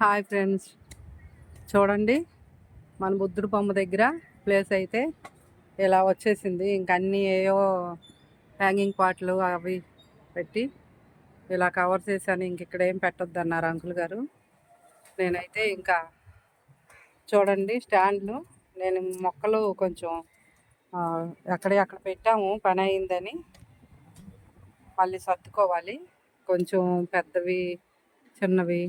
Hi friends. చూడండి మన బుద్ధుడు బొమ్మ దగ్గర ప్లేస్ అయితే ఇలా వచ్చేసింది. ఇంక అన్నీ ఏవో హ్యాంగింగ్ పాటలు అవి పెట్టి ఇలా కవర్ చేశాను. ఇంక ఇక్కడ ఏం పెట్టొద్దు అన్నారు అంకుల్ గారు. నేనైతే ఇంకా చూడండి స్టాండ్లు. నేను మొక్కలు కొంచెం ఆ, ఎక్కడే అక్కడ పెట్టాము. పని అయిందని మళ్ళీ సర్దుకోవాలి. కొంచెం పెద్దవి చిన్నవి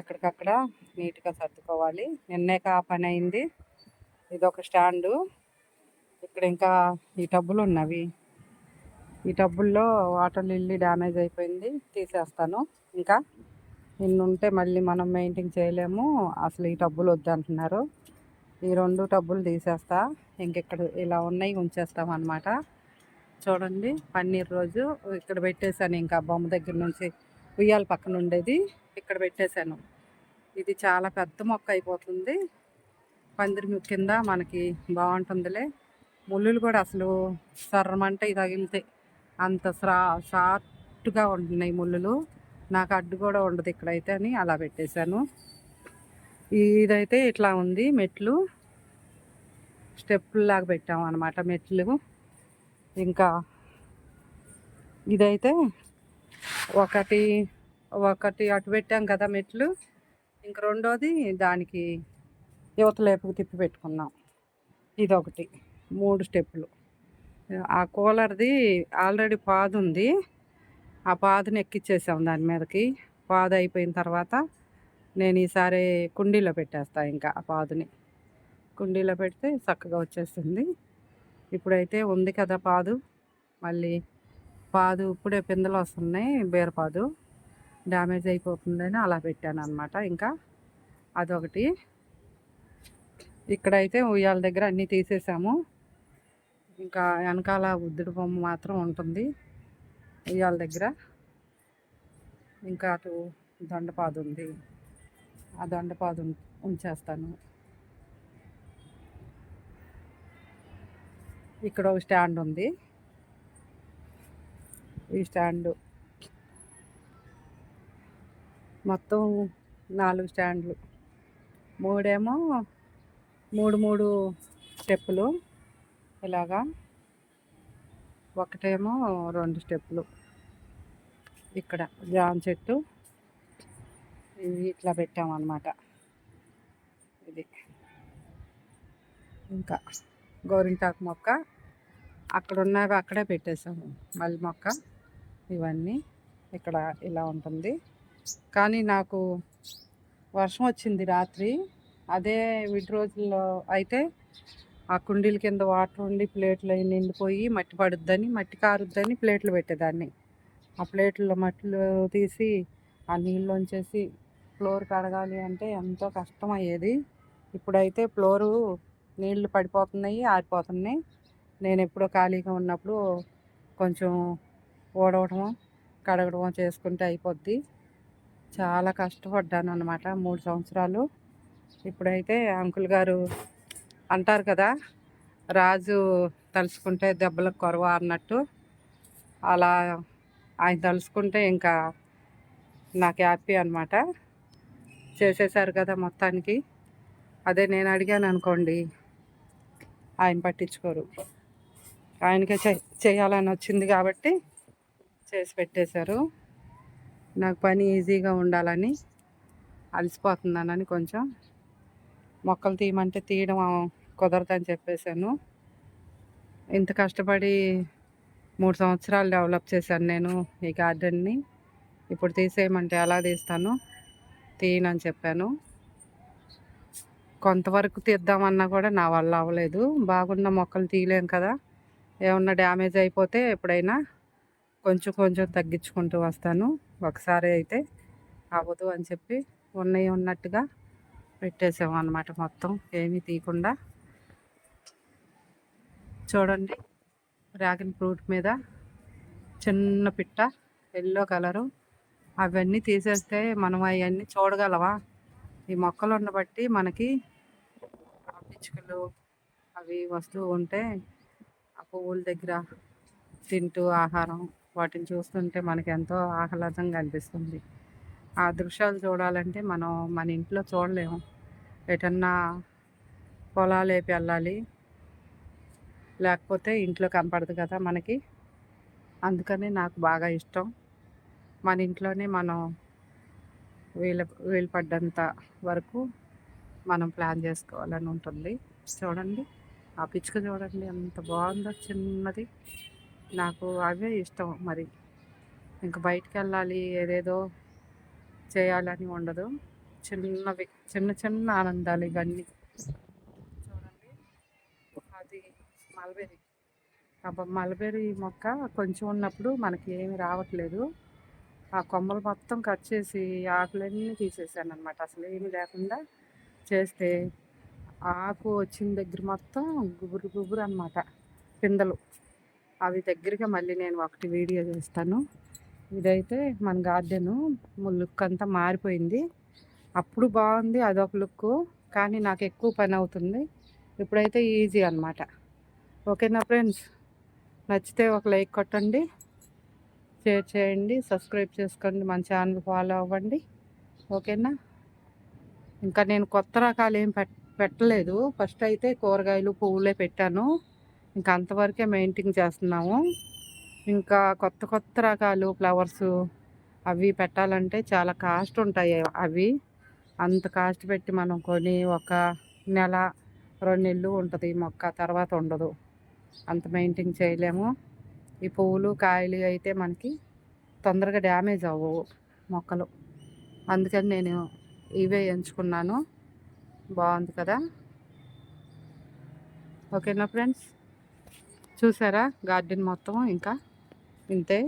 ఎక్కడికక్కడ నీట్గా సర్దుకోవాలి. నిన్నేక ఆ పని అయింది. ఇది ఒక స్టాండు. ఇక్కడ ఇంకా ఈ టబ్బులు ఉన్నవి. ఈ టబ్బుల్లో వాటర్ లిల్లీ డ్యామేజ్ అయిపోయింది. తీసేస్తాను. ఇంకా ఇన్నుంటే ఉంటే మళ్ళీ మనం మెయింటైన్ చేయలేము. అసలు ఈ టబ్బులు వద్దంటున్నారు ఈ రెండు టబ్బులు తీసేస్తా. ఇంకెక్కడ ఇలా ఉన్నాయి ఉంచేస్తాం అనమాట చూడండి పన్నీర్ రోజు ఇక్కడ పెట్టేశాను. ఇంకా బొమ్మ దగ్గర నుంచి ఉయ్యాల పక్కన ఉండేది. ఇక్కడ పెట్టేశాను. ఇది చాలా పెద్ద మొక్క అయిపోతుంది. పందిరి కింద మనకి బాగుంటుందిలే. ముళ్ళులు కూడా అసలు సర్రమంటే తగిలితే అంత స్రా షార్ట్గా ఉంటున్నాయి ముళ్ళులు. నాకు అడ్డు కూడా ఉండదు ఇక్కడైతే అని అలా పెట్టేశాను. ఇదైతే ఇట్లా ఉంది మెట్లు. స్టెప్పులు లాగా పెట్టాము అనమాట మెట్లు. ఇంకా ఇదైతే ఒకటి ఒకటి అటు పెట్టాం కదా మెట్లు. ఇంక రెండోది దానికి యువతలేపుకు తిప్పి పెట్టుకున్నాం. ఇదొకటి. మూడు స్టెప్పులు. ఆ కూలర్ది ఆల్రెడీ పాదు ఉంది ఆ పాదుని ఎక్కిచ్చేసాం దాని మీదకి. పాదు అయిపోయిన తర్వాత నేను ఈసారి కుండీలో పెట్టేస్తా ఇంకా ఆ పాదుని. కుండీలో పెడితే చక్కగా వచ్చేస్తుంది. ఇప్పుడైతే ఉంది కదా పాదు. మళ్ళీ పాదు ఇప్పుడే పిందెలు వస్తున్నాయి బీరపాదు. డ్యామేజ్ అయిపోతుందని అలా పెట్టాను అనమాట ఇంకా అదొకటి. ఇక్కడైతే ఉయ్యాల దగ్గర అన్నీ తీసేసాము. ఇంకా వెనకాల బుద్ధుడి బొమ్మ మాత్రం ఉంటుంది ఉయ్యాల దగ్గర. ఇంకా అటు దొండపాదు ఉంది. ఆ దొండపాదు ఉంచేస్తాను. ఇక్కడ ఒక స్టాండ్ ఉంది. ఈ స్టాండ్ మొత్తం నాలుగు స్టాండ్లు. మూడేమో మూడు మూడు స్టెప్పులు ఇలాగా. ఒకటేమో రెండు స్టెప్పులు ఇక్కడ జామ చెట్టు ఇవి ఇట్లా పెట్టామన్నమాట. ఇది ఇంకా గోరింటాకు మొక్క అక్కడ ఉన్నవి అక్కడే పెట్టేసాము. మల్లి మొక్క ఇవన్నీ ఇక్కడ ఇలా ఉంటుంది. కానీ నాకు వర్షం వచ్చింది రాత్రి. అదే విడి రోజుల్లో అయితే ఆ కుండీల కింద వాటర్ ఉండి ప్లేట్లు అవి నిండిపోయి మట్టి పడుద్దని మట్టి కారుద్దని ప్లేట్లు పెట్టేదాన్ని. ఆ ప్లేట్లో మట్టిలు తీసి ఆ నీళ్ళు వచ్చేసి ఫ్లోర్ కడగాలి అంటే ఎంతో కష్టం అయ్యేది ఇప్పుడైతే ఫ్లోరు నీళ్ళు పడిపోతున్నాయి ఆరిపోతున్నాయి. నేను ఎప్పుడో ఖాళీగా ఉన్నప్పుడు కొంచెం ఓడవటము కడగడము చేసుకుంటే అయిపోద్ది. చాలా కష్టపడ్డాను అనమాట మూడు సంవత్సరాలు. ఇప్పుడైతే అంకుల్ గారు అంటారు కదా రాజు తలుచుకుంటే దెబ్బలకు కొరవ అన్నట్టు. అలా ఆయన తలుచుకుంటే ఇంకా నాకు హ్యాపీ అనమాట చేసేసారు కదా మొత్తానికి. అదే నేను అడిగాను అనుకోండి ఆయన పట్టించుకోరు. ఆయనకే చే చేయాలని వచ్చింది కాబట్టి చేసి పెట్టేశారు. నాకు పని ఈజీగా ఉండాలని అలసిపోతున్నానని కొంచెం మొక్కలు తీయమంటే తీయడం కుదరదని చెప్పేశాను. ఇంత కష్టపడి మూడు సంవత్సరాలు డెవలప్ చేశాను నేను ఈ గార్డెన్ని. ఇప్పుడు తీసేయమంటే ఎలా తీస్తాను? తీయనని చెప్పాను. కొంతవరకు తీద్దామన్నా కూడా నా వల్ల అవ్వలేదు. బాగున్న మొక్కలు తీయలేం కదా. ఏమన్నా డ్యామేజ్ అయిపోతే ఎప్పుడైనా కొంచెం కొంచెం తగ్గించుకుంటూ వస్తాను. ఒకసారి అయితే అవ్వదు అని చెప్పి ఉన్నాయి ఉన్నట్టుగా పెట్టేసాము అన్నమాట మొత్తం. ఏమీ తీయకుండా. చూడండి డ్రాగన్ ఫ్రూట్ మీద చిన్న పిట్ట ఎల్లో కలరు. అవన్నీ తీసేస్తే మనం అవన్నీ చూడగలవా? ఈ మొక్కలు ఉండబట్టి మనకి పిచ్చుకలు అవి వస్తూ ఉంటే ఆ పువ్వుల దగ్గర తింటూ ఆహారం వాటిని చూస్తుంటే మనకి ఎంతో ఆహ్లాదంగా అనిపిస్తుంది. ఆ దృశ్యాలు చూడాలంటే మనం మన ఇంట్లో చూడలేము. ఎటన్నా పొలాలు వేపి వెళ్ళాలి. లేకపోతే ఇంట్లో కనపడదు కదా మనకి. అందుకని నాకు బాగా ఇష్టం. మన ఇంట్లోనే మనం వీలు వీలు పడ్డంత వరకు మనం ప్లాన్ చేసుకోవాలని ఉంటుంది. చూడండి. ఆ పిచ్చుక చూడండి. ఎంత బాగుందో చిన్నది. నాకు అవే ఇష్టం మరి. ఇంక బయటికి వెళ్ళాలి ఏదేదో చేయాలని ఉండదు. చిన్నవి చిన్న చిన్న ఆనందాలు ఇవన్నీ. చూడండి అది మల్బెరీ. అబ్బా మల్బెరీ మొక్క కొంచెం ఉన్నప్పుడు మనకి ఏమి రావట్లేదు. ఆ కొమ్మలు మొత్తం కట్ చేసి ఆకులన్నీ తీసేసాను అనమాట అసలు ఏమి లేకుండా చేస్తే ఆకు వచ్చిన దగ్గర మొత్తం గుబురు గుబురు అనమాట పిందలు. అవి దగ్గరగా మళ్ళీ నేను ఒకటి వీడియో చేస్తాను. ఇదైతే మన గార్డెను లుక్ అంతా మారిపోయింది. అప్పుడు బాగుంది అదొక లుక్. కానీ నాకు ఎక్కువ పని అవుతుంది. ఇప్పుడైతే ఈజీ అనమాట ఓకేనా ఫ్రెండ్స్? నచ్చితే ఒక లైక్ కొట్టండి. షేర్ చేయండి. సబ్స్క్రైబ్ చేసుకోండి. మన ఛానల్ ఫాలో అవ్వండి. ఓకేనా? ఇంకా నేను కొత్త రకాలు ఏం పెట్ పెట్టలేదు. ఫస్ట్ అయితే కూరగాయలు పువ్వులే పెట్టాను. ఇంకా అంతవరకే మెయింటైన్ చేస్తున్నాము. ఇంకా కొత్త కొత్త రకాలు ఫ్లవర్స్ అవి పెట్టాలంటే చాలా కాస్ట్ ఉంటాయి అవి. అంత కాస్ట్ పెట్టి మనం కొని ఒక నెల రెండు నెలలు ఉంటుంది. మొక్క తర్వాత ఉండదు. అంత మెయింటైన్ చేయలేము. ఈ పువ్వులు కాయలు అయితే మనకి తొందరగా డ్యామేజ్ అవ్వవు మొక్కలు. అందుకని నేను ఇవే ఎంచుకున్నాను. బాగుంది కదా? ఓకేనా ఫ్రెండ్స్? చూసారా? గార్డెన్ మొత్తం ఇంకా. ఇంతే.